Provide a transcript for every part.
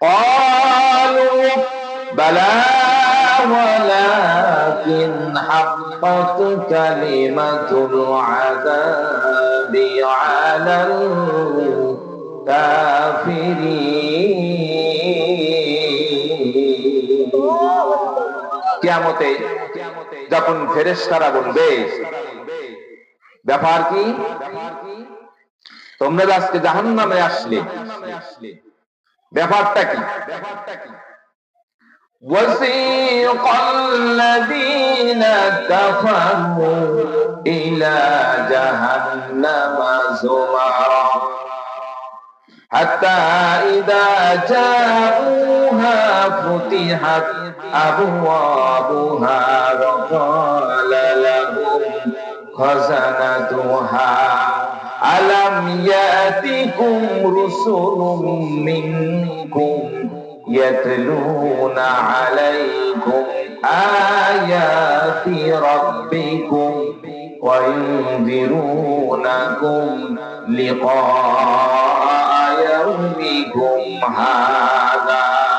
قالوا بلى ولكن حقت كلمة العذاب على الكافرين কিয়ামতে যখন ফেরেশতারা বলবে ব্যাপার কি তোমরা যে আজকে জাহান্নামে আসলে ব্যাপারটা কি وسيق الذين كفروا إلى جهنم زمرا حتى إذا جاءوها فتحت أبوابها وقال لهم خزنتها ألم يأتكم رسل منكم يتلون عليكم آيات ربكم وينذرونكم لقاء يومكم هذا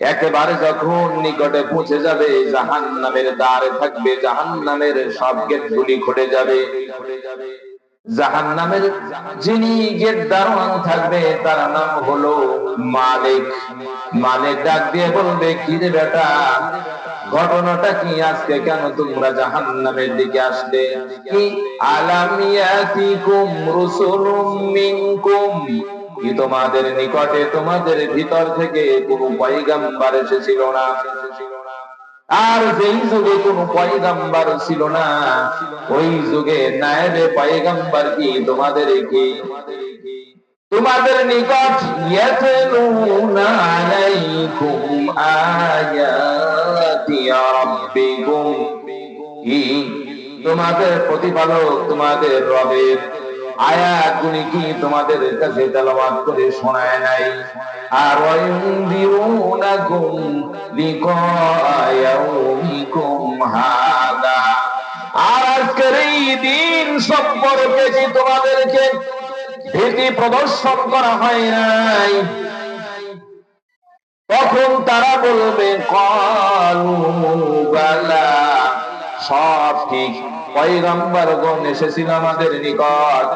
একেবারে যখন নিকটে পৌঁছে যাবে জাহান নামের দ্বারে থাকবে জাহান নামের সব গেট গুলি খুলে যাবে। জাহান নামের যিনি গেট দারোয়ান থাকবে, তার নাম হলো মালিক। মালিক ডাক দিয়ে বলবে, কি রে বেটা, ঘটনাটা কি? আজকে কেন তোমরা জাহান নামের দিকে আসলে? কি? আলামিয়াতিকুম রুসুলুম মিনকুম। কি তোমাদের নিকটে তোমাদের ভিতর থেকে কোনো পয়গাম্বার এসেছিল না? আর যেই যুগে কোন পয়গাম্বার ছিল না, ওই যুগে নায়েবে পয়গাম্বার কি তোমাদের কি? তোমাদের নিকট ইয়াতলুনা আলাইকুম আয়াতি রাব্বিকুম। তোমাদের প্রতিপালক তোমাদের রবের। আয়াতগুলি কি তোমাদের কাছে তেলাওয়াত করে শোনায় নাই? আর ওয়ায়ুনদিরুনাকুম লিকায়াউমিকুম হাদা। আর আজকের এই দিন সম্পর্কে কি তোমাদেরকে ভীতি প্রদর্শন করা হয় নাই? তখন তারা বলবে, কলু বালা। সব ঠিক। পয়গম্বরগণ এসেছিল আমাদের নিকট।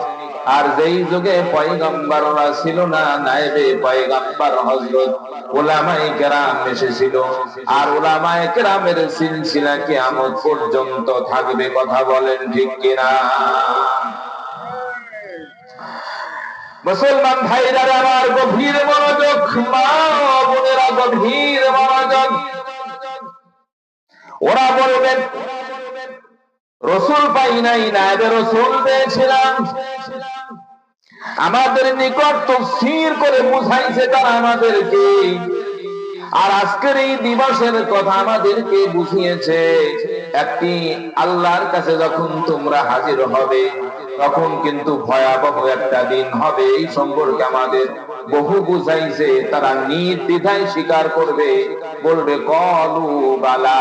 আর যেই যুগে পয়গম্বর ছিল না নাইবে পয়গম্বর হজরত ওলামাই কেরাম এসেছিল। আর ওলামাই কেরামের সিলসিলা কিয়ামত পর্যন্ত থাকবে কথা বলেন ঠিক কিনা? মুসলমান ভাইরা আমার গভীর মনোযোগ, মা বোনেরা গভীর মনোযোগ। ওরা বলবেন রসুল পাই নাই নাইবে রসুল পেয়েছিলাম। আমাদের নিকট তো স্থির করে বুঝাইছে তারা আমাদেরকে। আর আজকের এই দিবসের কথা আমাদেরকে বুঝিয়েছে একটি আল্লাহর কাছে যখন তোমরা হাজির হবে, তখন কিন্তু ভয়াবহ একটা দিন হবে। এই সম্পর্কে আমাদের বহু বুঝাইছে, তারা নির্দ্বিধায় স্বীকার করবে। বলবে, কলু বালা।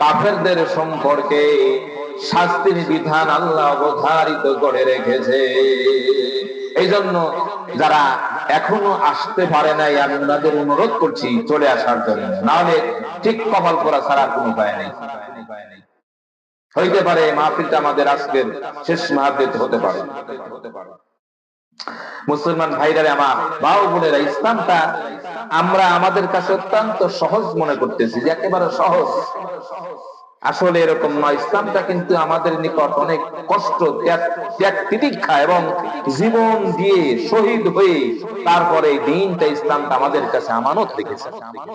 কাফেরদের সম্পর্কে শাস্তির বিধান আল্লাহ অবধারিত করে রেখেছে। এই জন্য যারা এখনও আসতে পারে নাই, আমি ওনাদের অনুরোধ করছি চলে আসার জন্য। নাহলে ঠিক কপাল করা ছাড়া কোনো উপায় নেই। হইতে পারে মাহফিলটা আমাদের আজকের শেষ মাহফিল হতে পারে। মুসলমান ভাইরারে আমার বাউ বোনেরা, ইসলামটা আমরা আমাদের কাছে অত্যন্ত সহজ মনে করতেছি যে একেবারে সহজ। আসলে এরকম নয়, ইসলামটা কিন্তু আমাদের নিকট অনেক কষ্ট, ত্যাগ- তিতিক্ষা এবং জীবন দিয়ে শহীদ হয়ে তারপরে দিনটা ইসলামটা আমাদের কাছে আমানত রেখেছে।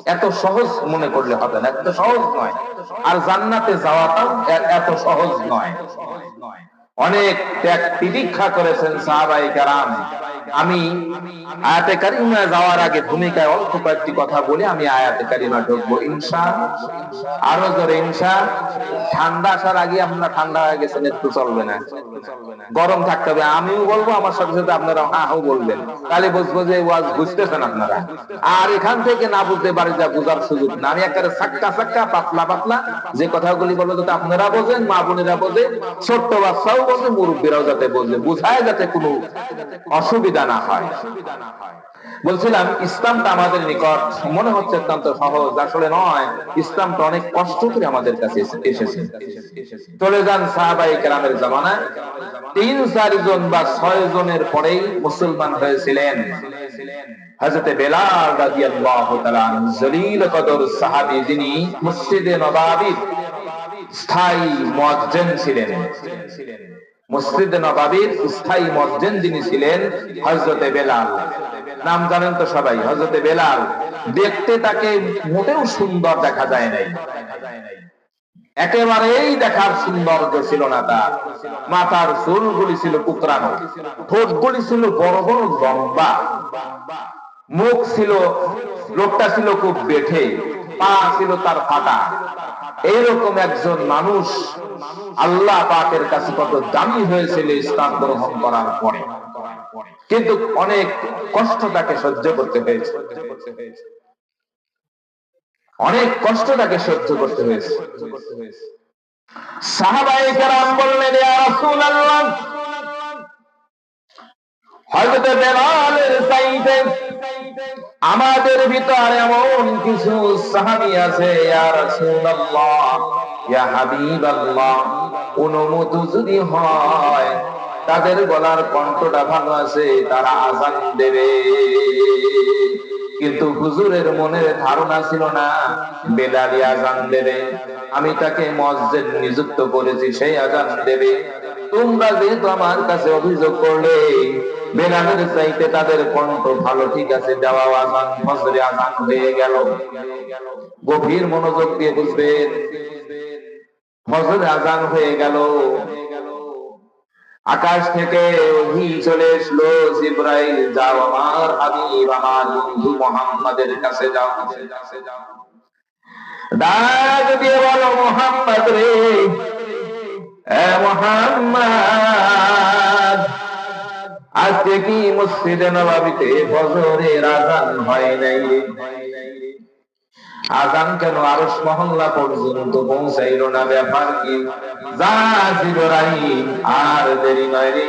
এত সহজ মনে করলে হবে না, এত সহজ নয়। আর জান্নাতে যাওয়াটাও এত সহজ নয়। অনেক ত্যাগ তিতিক্ষা করেছেন সাহাবাই কারাম। আমি আয়াতে কারিমা যাওয়ার আগে ভূমিকায় অল্প কয়েকটি কথা বলে, আমি আয়াতে কারিমা ঢুকবো ইনসা আরও জোরে ইনসা ঠান্ডা আসার আগে আমরা ঠান্ডা হয়ে গেছেন, একটু চলবে না। গরম থাকতে হবে, আমিও বলব, আমার সাথে সাথে আপনারা হা হাও বলবেন। তাহলে বুঝব যে ওয়াজ বুঝতেছেন আপনারা। আর এখান থেকে না বুঝতে পারি যা বুঝার সুযোগ না। আমি একেবারে সাক্কা সাক্কা, পাতলা পাতলা যে কথাগুলি বলব, যাতে আপনারা বোঝেন, মা বোনেরা বোঝে। ছোট্ট বাচ্চাও বোঝে মুরব্বীরাও যাতে বোঝে বুঝায় যাতে কোনো অসুবিধা না হয়। বলছিলাম, ইসলামটা আমাদের নিকট মনে হচ্ছে অত্যন্ত সহজ, আসলে নয়। ইসলামটা অনেক কষ্ট করে আমাদের কাছে এসেছে। চলে যান সাহাবাই কেরামের জামানায়। তিন চারজন বা ছয় জনের পরেই মুসলমান হয়েছিলেন। হযরতে বেলাল রাদিয়াল্লাহু তাআলা জলিল কদর সাহাবী যিনি মসজিদে নবাবির স্থায়ী মুয়াজ্জিন ছিলেন। মসজিদ নবাবির স্থায়ী মসজিদ যিনি ছিলেন হজরতে বেলাল। নাম জানেন তো সবাই হজরতে বেলাল। দেখতে তাকে মোটেও সুন্দর দেখা যায় নাই। একেবারেই দেখার সৌন্দর্য ছিল না তার। মাথার চুলগুলি ছিল কুকরানো ঠোঁটগুলি ছিল বড় বড় লম্বা। মুখ ছিল, লোকটা ছিল খুব বেঠে। পা ছিল তার ফাটা। এইরকম একজন মানুষ আল্লাহ পাকের কাছে কত দামি হয়েছিল ইসলাম গ্রহণ করার পরে। কিন্তু অনেক কষ্ট তাকে সহ্য করতে হয়েছে। অনেক কষ্ট তাকে সহ্য করতে হয়েছে। সাহাবাই আমাদের ভিতর এমন কিছু সাহাবী আছে হাবিবাল্লাহ। অনুমতি যদি হয়, তাদের গলার কণ্ঠটা ভালো আছে, তারা আজান দেবে। কিন্তু হুজুরের মনের ধারণা ছিল না বেলালি আজান দেবে। আমি তাকে মসজিদ নিযুক্ত করেছি, সেই আজান দেবে। তোমরা যেহেতু আমার কাছে অভিযোগ করলে বেলালের চাইতে তাদের কণ্ঠ ভালো, ঠিক আছে, দেওয়া আজান, ফজরে আজান হয়ে গেল। গভীর মনোযোগ দিয়ে বুঝবেন, ফজরে আজান হয়ে গেল। আকাশ থেকে ওহি চলে এসলো, জিব্রাইল, যাও আমার হাবিব, আমার বন্ধু মোহাম্মদের কাছে যাও। ডাক দিয়ে বলো, মোহাম্মদ রে। মোহাম্মদ, আজকে কি মসজিদে নবাবিতে ফজরের আজান হয় নাই? আজান কেন আরস মহল্লা পর্যন্ত পৌঁছাইল না? ব্যাপার কি? যা আর দেরি নয় রে।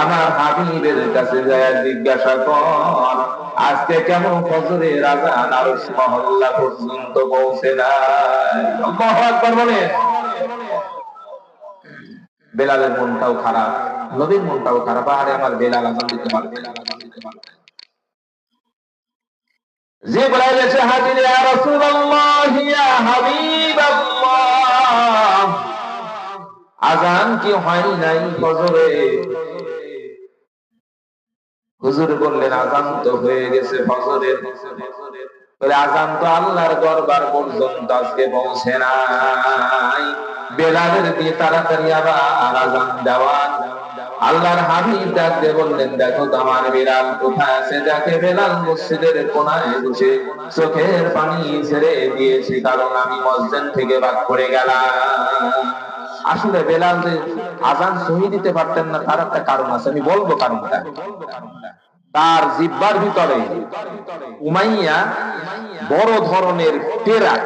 আমার হাবিবের কাছে যায় জিজ্ঞাসা কর, আজকে কেন ফজরের আজান আরস মহল্লা পর্যন্ত পৌঁছে আকবার বলে বেলালের মনটাও খারাপ, নবীর মনটাও খারাপ। আরে আমার বেলাল আজান দিতে পারবে না জিবরাইল এসে হাজির ইয়া আজান কি হয় নাই ফজরে? হুজুর বললেন, আজান তো হয়ে গেছে ফজরের। বলে, আজান তো আল্লাহর দরবার পর্যন্ত আজকে পৌঁছে নাই। বেলালের দিয়ে তাড়াতাড়ি আবার আজান দেওয়া। আল্লাহর হাবিব ডাকতে বললেন, দেখো আমার বেলাল কোথায় আছে? যাকে বেলাল মসজিদের কোনায় বসে চোখের পানি ছেড়ে দিয়েছি, কারণ আমি মসজিদ থেকে বাদ করে গেলাম। আসলে বেলাল যে আজান সহি দিতে পারতেন না, তার একটা কারণ আছে। আমি বলব কারণটা। তার জিব্বার ভিতরে। উমাইয়া বড় ধরনের পেরাক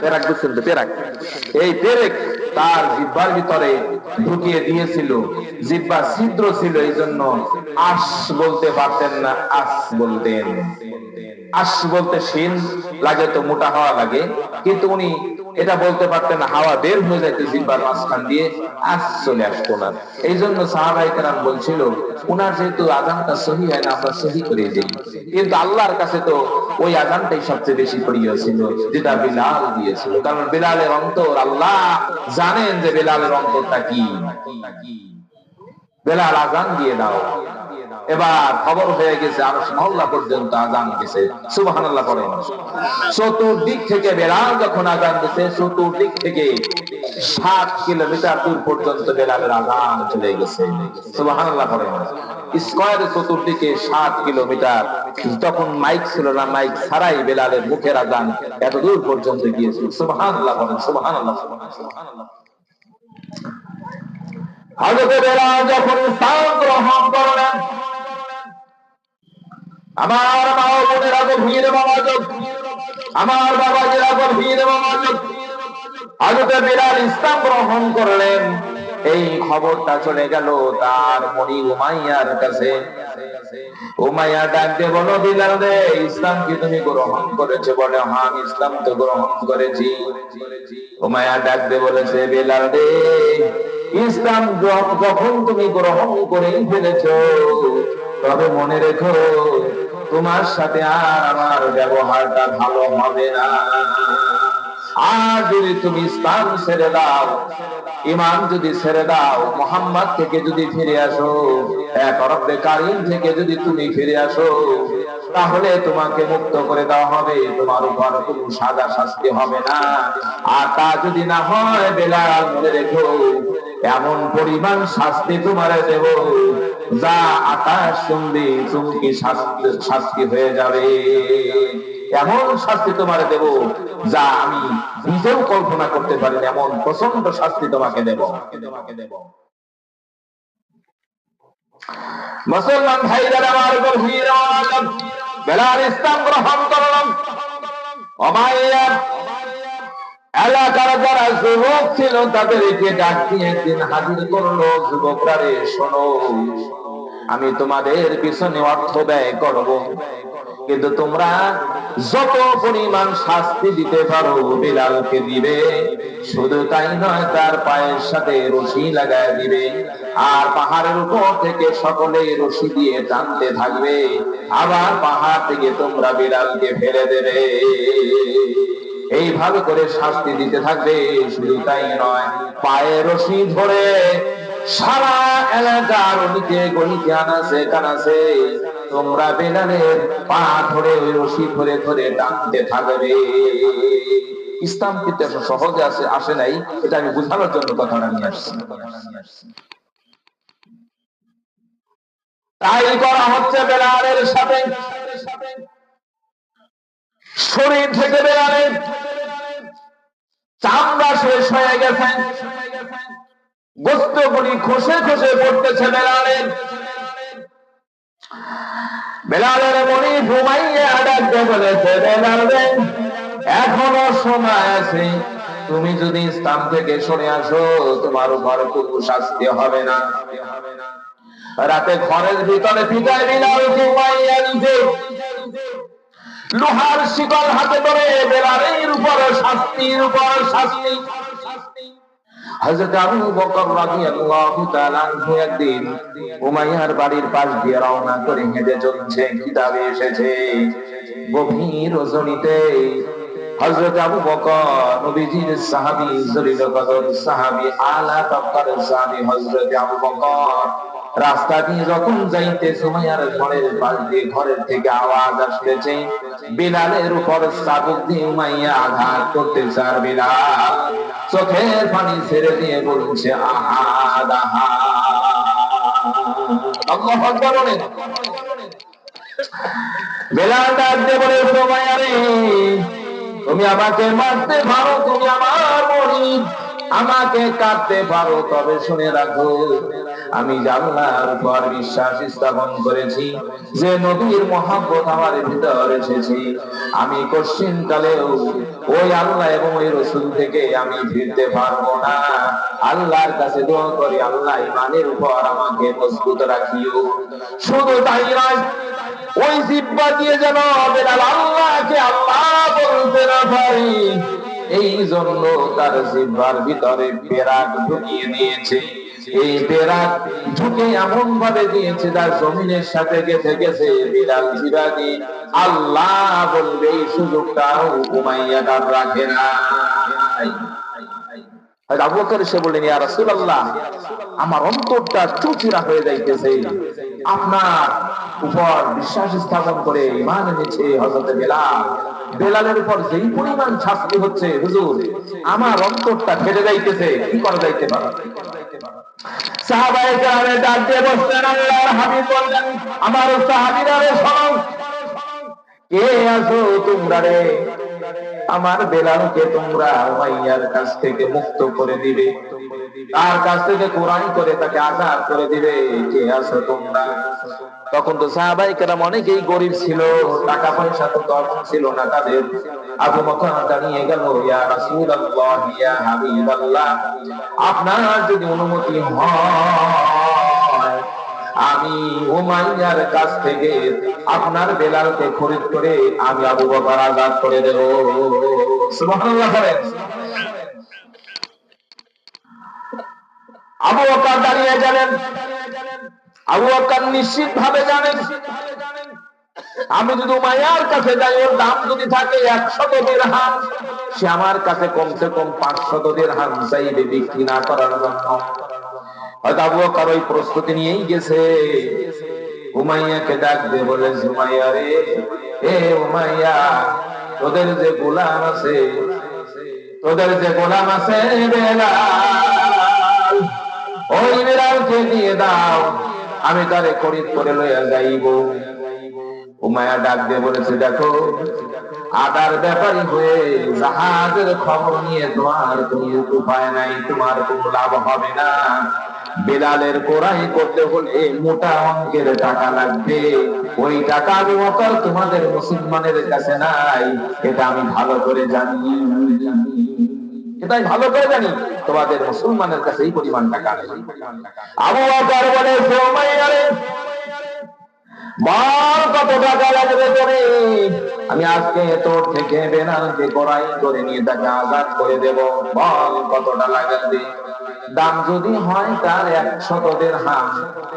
পেরাক বুঝছেন তো, পেরাক। এই পেরেক তার জিব্বার ভিতরে ঢুকিয়ে দিয়েছিল। জিব্বা ছিদ্র ছিল এই জন্য আস বলতে পারতেন না, আস বলতেন। আস বলতে শিন, লাগে তো মোটা হওয়া লাগে। কিন্তু উনি এটা বলতে পারতেন হাওয়া বের হয়ে যাইতে জিব্বার মাঝখান দিয়ে আজ চলে আসতো না এই জন্য সাহাবাই কেরাম বলছিল, উনার যেহেতু আজানটা সহি হয় না, আমরা সহি করে দিই। কিন্তু আল্লাহর কাছে তো ওই আজানটাই সবচেয়ে বেশি প্রিয় ছিল, যেটা বিলাল দিয়েছিল। কারণ বিলালের অন্তর, আল্লাহ জানেন যে বিলালের অন্তরটা কি। বেলাল আজান দিয়ে দাও। এবার খবর হয়ে গেছে আর মহল্লা পর্যন্ত আজান গেছে সুবাহান আল্লাহ করেন চতুর্দিক থেকে বেলাল যখন আজান দিছে, চতুর্দিক থেকে সাত কিলোমিটার দূর পর্যন্ত বেলালের আজান চলে গেছে। আল্লাহ করেন স্কোয়ারের চতুর্দিকে সাত কিলোমিটার। তখন মাইক ছিল না, মাইক ছাড়াই বেলালের মুখের আজান এত দূর পর্যন্ত গিয়েছিল সুবাহান আল্লাহ করেন সুবাহান আল্লাহ সুবাহান আল্লাহ যখন ইসলাম গ্রহণ করলেন আমার মা ও বোনেরা গভীর মনোযোগ আমার বাবাজিরা গভীর মনোযোগ হযরত বেলাল ইসলাম গ্রহণ করলেন। এই খবরটা চলে গেল তার মনি উমাইয়ার কাছে। উমাইয়া ডাক দিয়ে বলো বিলাল রে, ইসলাম কি তুমি গ্রহণ করেছ? বলে হ্যাঁ আমি ইসলাম তো গ্রহণ করেছি। উমাইয়া ডাক দিয়ে বলেছে, বিলাল রে, ইসলাম যখন তুমি গ্রহণ করেই ফেলেছ, তবে মনে রেখো তোমার সাথে আর আমার ব্যবহারটা ভালো হবে না। আর যদি তুমি ইসলাম ছেড়ে দাও, ইমান যদি ছেড়ে দাও, মোহাম্মদ থেকে যদি ফিরে আসো, এক কারিম থেকে যদি তুমি ফিরে আসো, তাহলে তোমাকে মুক্ত করে দেওয়া হবে, তোমার উপর কোনো সাদা শাস্তি হবে না। আর তা যদি না হয় বেলা রেখো, এমন পরিমাণ শাস্তি তোমারে দেব যা আকাশ শুনবে চুমকি শাস্তি হয়ে যাবে। এমন শাস্তি তোমারে দেব যা আমি নিজেও কল্পনা করতে পারি এমন প্রচণ্ড শাস্তি তোমাকে দেব। তোমাকে দেব মুসলমান ভাইদের আমার গভীর বেলাল ইসলাম গ্রহণ করলাম। অমাইয়া এলাকার যারা যুবক ছিল, তাদেরকে ডাক দিয়ে একদিন হাজির করল, যুবকরা রে, শোনো। আমি তোমাদের পিছনে অর্থ ব্যয় করব। কিন্তু তোমরা যত পরিমাণ শাস্তি দিতে পারো, বিলালকে দিবে। শুধু তাই নয়, তার পায়ের সাথে রশি লাগায় দিবে। আর পাহাড়ের উপর থেকে সকলে রশি দিয়ে টানতে থাকবে। আবার পাহাড় থেকে তোমরা বিলালকে ফেলে দেবে। এইভাবে করে শাস্তি দিতে থাকবে। শুধু তাই নয়, পায়ে রশি ধরে সারা এলাকার নিচে গলিতে আনাছে কানাছে তোমরা বেলালের পা ধরে ওই রশি ধরে ধরে টানতে থাকবে। ইসলাম কিন্তু সহজে আসে আসে নাই। এটা আমি বুঝানোর জন্য কথাটা নিয়ে আসছি। তাই করা হচ্ছে বেলালের সাথে। শরীর থেকে বেলালের। চামড়া শেষ হয়ে গেছে। বেলালের বেলালের মনি ঘুমাইয়ে ডাকতে বলেছে এখনও সময় আছে। তুমি যদি ইসলাম থেকে সরে আসো, তোমার উপর কোনো শাস্তি হবে না। রাতে ঘরের ভিতরে পিতায় বিলাল ঘুমাইয়া দিতে লোহার শিকল হাতে ধরে বেলালের উপর শাস্তির উপর শাস্তি। হযরত আবু বকর রাদিয়াল্লাহু তাআলা আনহু একদিন উমাইয়ার বাড়ির পাশ দিয়ে রওনা করে হেঁটে চলছে, কিতাবে এসেছে। গভীর রজনীতে হযরত আবু বকর নবীজির সাহাবী, জলিল কদর সাহাবী, আলা তবকার সাহাবী হযরত আবু বকর রাস্তা দিয়ে যখন যাইতে সুমাইয়ার ঘরের দিয়ে ঘরের থেকে আওয়াজ আসতেছে, বিলালের উপর চাবুক দিয়ে উমাইয়া আঘাত করতে চার বিলাল। চোখের পানি ছেড়ে দিয়ে বলছে আহাদ তুমি আমাকে মারতে পারো, তুমি আমার মরিদ। আমাকে কাটতে পারো, তবে শুনে রাখো। আমি জানলার উপর বিশ্বাস স্থাপন করেছি যে নবীর মহাব্বত আমার ভিতর এসেছি। আমি কশ্চিন কালেও ওই আল্লাহ এবং ওই রসুল থেকে আমি ফিরতে পারব না। আল্লাহর কাছে দোয়া করি, আল্লাহ ইমানের উপর আমাকে মজবুত রাখিও। শুধু তাই নয়, ওই জিব্বা দিয়ে যেন আল্লাহকে আল্লাহ বলতে না পারি এই জন্য তার জিব্বার ভিতরে পেরাক ঢুকিয়ে দিয়েছে। এই পেরাক ঢুকে এমন ভাবে দিয়েছে যার জমিনের সাথে গেছে গেছে বিড়াল জিরানি আল্লাহ বলবে, এই সুযোগটাও উমাইয়া তার রাখে না। আমার অন্তরটা চুচিরা হয়ে যাইতেছে। আপনার উপর বিশ্বাস স্থাপন করে ইমান এনেছে হযরত বেলাল। বেলালের উপর যেই পরিমাণ শাস্তি হচ্ছে, হুজুর, আমার অন্তরটা ফেটে যাইতেছে, কি করা যাইতে পারে? সাহাবায়ে কেরামে ডাক দিয়ে বসলেন আল্লাহর হাবিব বললেন আমার সাহাবীরা রে শোনো কে আছো তোমরা রে? আমার বেলালকে তোমরা উমাইয়ার কাছ থেকে মুক্ত করে দিবে। তার কাছ থেকে কোরআন করে তাকে আজাদ করে দিবে। কে আছো তোমরা? তখন তো সাহাবাই কেরাম অনেকেই গরিব ছিল, টাকা পয়সা তো তখন ছিল না তাদের। আবু বকর দাঁড়িয়ে গেল, ইয়া রাসূলুল্লাহ, ইয়া হাবিবাল্লাহ, আপনার যদি অনুমতি হয়, আমি উমাইয়ার কাছ থেকে আপনার বেলালকে খরিদ করে আমি আবু বকর আজাদ করে দেব। সুবহানাল্লাহ করেন আবু বকর দাঁড়িয়ে গেলেন। আবু বকর নিশ্চিত ভাবে জানেন, আমি যদি উমাইয়ার কাছে যাই, ওর দাম যদি থাকে একশত সে আমার কাছে কমসে কম পাঁচশত চাইবে বিক্রি না করার জন্য। হয়তো আবু বকর ওই প্রস্তুতি নিয়েই গেছে। উমাইয়াকে ডাক বলে, উমাইয়া রে, এ উমাইয়া, তোদের যে গোলাম আছে, তোদের যে গোলাম আছে বেলাল, ওই বেলালকে দিয়ে দাও। আমি তারে খরিদ করে লইয়া যাইব। উমায়া ডাক দিয়ে বলেছে, দেখো, আদার ব্যাপারী হয়ে জাহাজের খবর নিয়ে তোমার কোন উপায় নাই, তোমার কোন লাভ হবে না। বেলালের কোরাই করতে হলে মোটা অঙ্কের টাকা লাগবে। ওই টাকা আমি অকাল তোমাদের মুসলমানের কাছে নাই, এটা আমি ভালো করে জানি। এটাই ভালো করে জানি। তোমাদের মুসলমানের কাছে এই পরিমাণ টাকা নেই আবু বকর বলে বল কত টাকা লাগবে তোরে আমি আজকে তোর থেকে বেনালকে কড়াই করে নিয়ে তাকে আজাদ করে দেব। বল কতটা লাগবে? দাম যদি হয় তার এক একশতদের হাম।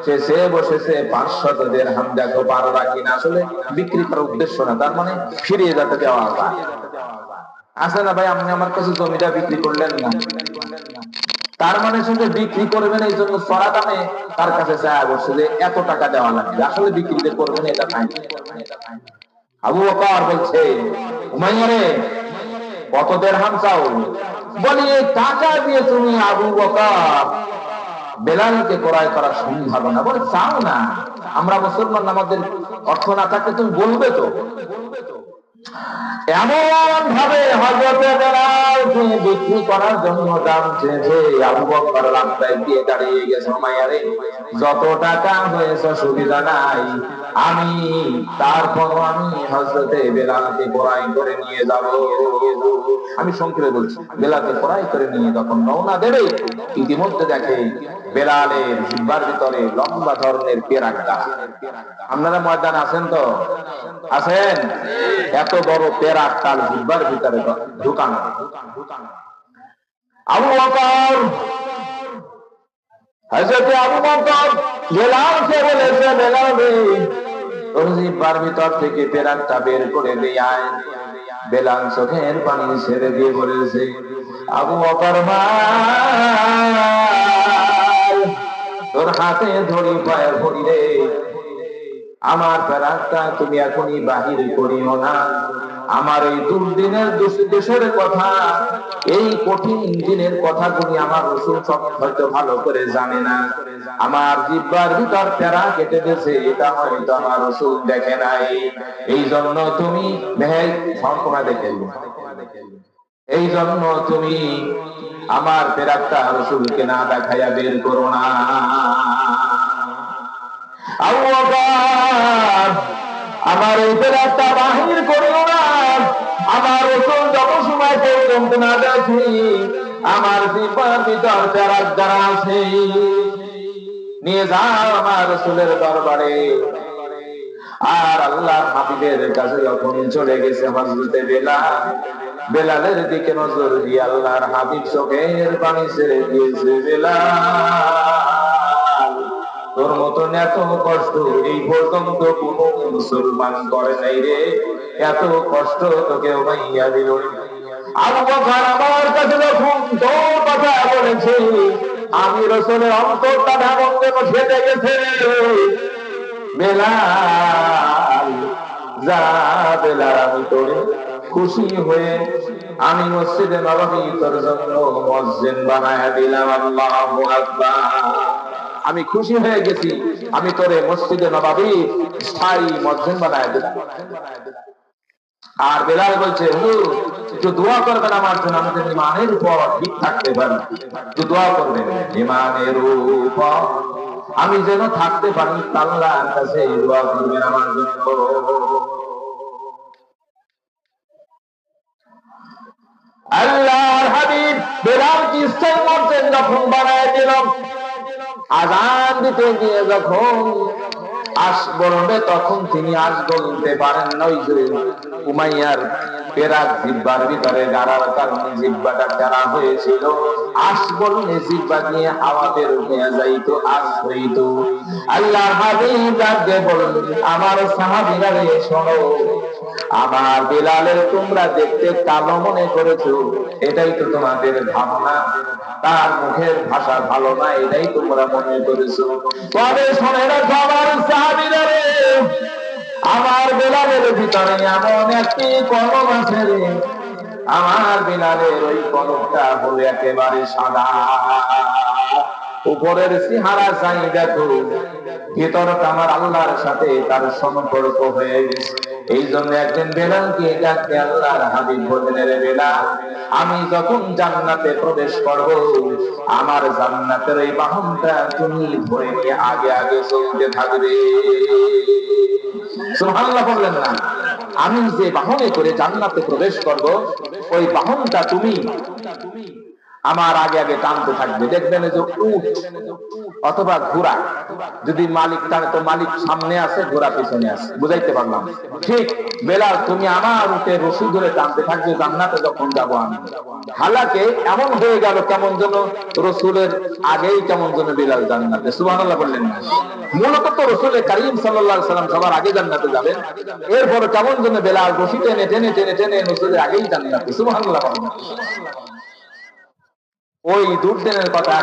সে সে বসেছে পাঁচশতদের হাম। দেখো পারবা কিনা আসলে বিক্রি করার উদ্দেশ্য না, তার মানে ফিরিয়ে যাতে দেওয়া আছে না ভাই, আপনি আমার কাছে জমিটা বিক্রি করলেন না। তার মানে শুধু বিক্রি করবেন এই জন্য সরা দামে তার কাছে চায়া বসছে যে এত টাকা দেওয়া লাগবে। আসলে বিক্রিতে করবেন এটা নাই। আবু বকর বলছে, উমাইয়ারে, কত দেড়হাম চাও? বলি এই টাকা দিয়ে তুমি আবু বকর বেলালকে ক্রয় করা সম্ভব না। বলে, চাও না। আমরা মুসলমান, আমাদের অর্থ না থাকলে তুমি বলবে তো? এমন ভাবে হজরতে বিক্রি করার জন্য দাম চেয়েছে। আবু বকর রাস্তায় দাঁড়িয়ে গেছে মায়ারে যত টাকা হয়েছে সুবিধা নাই। আমি তারপর আমি হজরতে বেলালকে ক্রয় করে নিয়ে যাব। আমি সংক্ষেপে বলছি, বেলালকে ক্রয় করে নিয়ে যখন রওনা দেবে, ইতিমধ্যে দেখে বেলালের জিব্বার ভিতরে লম্বা ধরনের পেরাক আপনারা ময়দান আছেন তো? আছেন? এত বড় পেরাক তার জিব্বার ভিতরে ঢুকানো। আবু বকর, হযরত আবু বকর বলেছে, বেলাল রে তোর জিব্বার ভিতর থেকে পেরাকটা বের করে দিয়ে আয়। বেলাল চোখের পানি ছেড়ে দিয়ে বলেছে, আবু বকর ভাই তোর হাতে ধরি পায়ে ধরি রে। আমার প্যারাকটা তুমি এখনই বাহির করিও না। আমার এই দুর্দিনের দেশের কথা, এই কঠিন দিনের কথাগুলি আমার রসুল হয়তো ভালো করে জানে না। আমার জিব্বার ভিতর প্যারা কেটে দিয়েছে, এটা হয়তো আমার রসুল দেখে নাই। এই জন্য তুমি ভেই সম্পূর্ণ দেখে এই জন্য তুমি আমার পেরাকটা রসুলকে না দেখাইয়া বের করো না। আমার এই পেরাকটা বাহির করিও না। আমার রসুল যত সময় পর্যন্ত না দেখি, আমার জিব্বার ভিতর পেরাক যারা আছে নিয়ে যাও আমার রসুলের দরবারে। আর আল্লাহ হাবিবের কাছে যখন চলে গেছে হজরতে বেলা বেলালের দিকে নজর দিয়ে আল্লাহর হাবিব চোখের পানি ছেড়ে দিয়েছে, বেলাল। তোর মতন এত কষ্ট এই পর্যন্ত কোন মুসলমান করে নাই রে। এত কষ্ট তোকে মাইয়া দিল। আবু বকর আমার কাছে যখন তোর কথা বলেছে, আমি রসুলের অন্তরটা ভাবঙ্গে ফেটে গেছে বেলাল যা আমি তোরে খুশি হয়ে আমি মসজিদে নবমী তোর জন্য মসজিদ বানায় দিলাম। আল্লাহু আকবার। আমি খুশি হয়ে গেছি, আমি তোরে মসজিদে নবাবী স্থায়ী মসজিদ বানায় দিলাম। আর বেলাল বলছে, হুজুর, একটু দোয়া করবেন আমার জন্য, আমাদের ইমানের উপর ঠিক থাকতে পারি। একটু দোয়া করবেন ইমানের উপর আমি যেন থাকতে পারি আল্লাহর কাছে আমার জন্য। আল্লাহর হাবিব বেলাল কি ইসলাম মসজিদ যখন বানায় দিলাম আজান দিতে গিয়ে যখন আস বলবে তখন তিনি আস বলতে পারেন না ওই যে, উমাইয়ার পেরাক জিব্বার ভিতরে গাড়ার কারণে জিব্বাটা টেরা হয়েছিল। আস বললে জিব্বা দিয়ে হাওয়া বের হয়ে যাইতো আস হইতো। আল্লাহ হাবিব ডাকে বলেন আমার সাহাবীরা রে, শোনো। আমার বিলালের তোমরা দেখতে কালো মনে করেছ, এটাই তো তোমাদের ধারণা তার মুখের ভাষা ভালো না, এটাই তোমরা মনে করেছ। তবে শোনে আমার সাহাবীরা আমার বেলালের ভিতরে এমন একটি কলম আছে রে, আমার বেলালের ওই কলমটা হলো একেবারে সাদা। উপরের সিহারা চাই দেখো, ভিতরটা আমার আল্লাহর সাথে তার সম্পর্ক হয়ে গেছে। এই জন্য একদিন বেলালকে ডাকতে আল্লাহর হাবিব রে বেলাল, আমি যখন জান্নাতে প্রবেশ করব, আমার জান্নাতের এই বাহনটা তুমি ধরে নিয়ে আগে আগে চলতে থাকবে। সুবহানাল্লাহ বললেন, না, আমি যে বাহনে করে জান্নাতে প্রবেশ করব, ওই বাহনটা তুমি আমার আগে আগে টানতে থাকবে। দেখবেন যে উট অথবা ঘোড়া, যদি মালিক টানে, তো মালিক সামনে আছে ঘোড়া পিছনে আছে বুঝাইতে পারলাম? ঠিক, বেলাল, তুমি আমার উঠে রশি ধরে টানতে থাকবে, জান্নাতে যখন যাব আমি। হালাকে এমন হয়ে গেল কেমন যেন রসুলের আগেই কেমন যেন বেলাল জান্নাতে। সুবহানাল্লাহ বললেন না। মূলত তো রসুলের কারিম আলাইহি সাল্লাম সবার আগে জান্নাতে যাবেন। এরপরে কেমন যেন বেলাল রশি টেনে টেনে টেনে টেনে রসুলের আগেই জান্নাতে। সুবহানাল্লাহ বললেন। ওই দুর্দিনের কথা